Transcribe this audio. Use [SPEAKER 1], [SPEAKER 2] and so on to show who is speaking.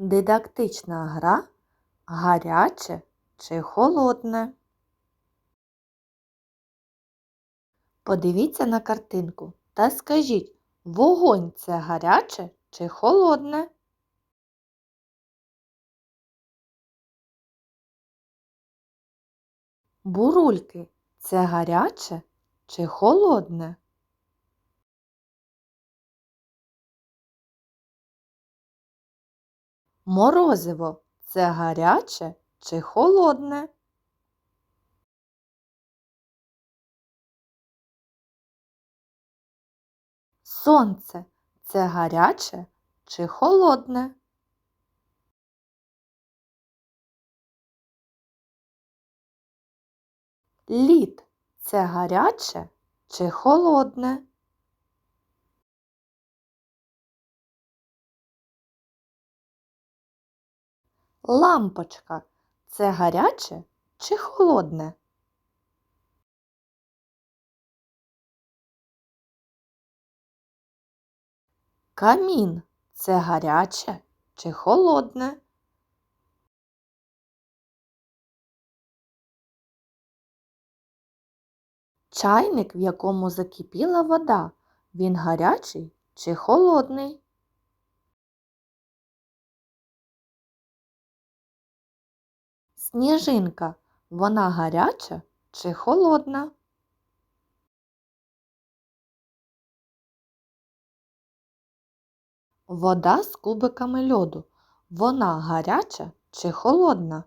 [SPEAKER 1] Дидактична гра гаряче чи холодне. Подивіться на картинку та скажіть, вогонь це гаряче чи холодне? Бурульки це гаряче чи холодне? Морозиво це гаряче чи холодне? Сонце це гаряче чи холодне? Лід це гаряче чи холодне? Лампочка це гаряче чи холодне? Камін це гаряче чи холодне? Чайник, в якому закипіла вода, він гарячий чи холодний? Сніжинка, вона гаряча чи холодна? Вода з кубиками льоду. Вона гаряча чи холодна?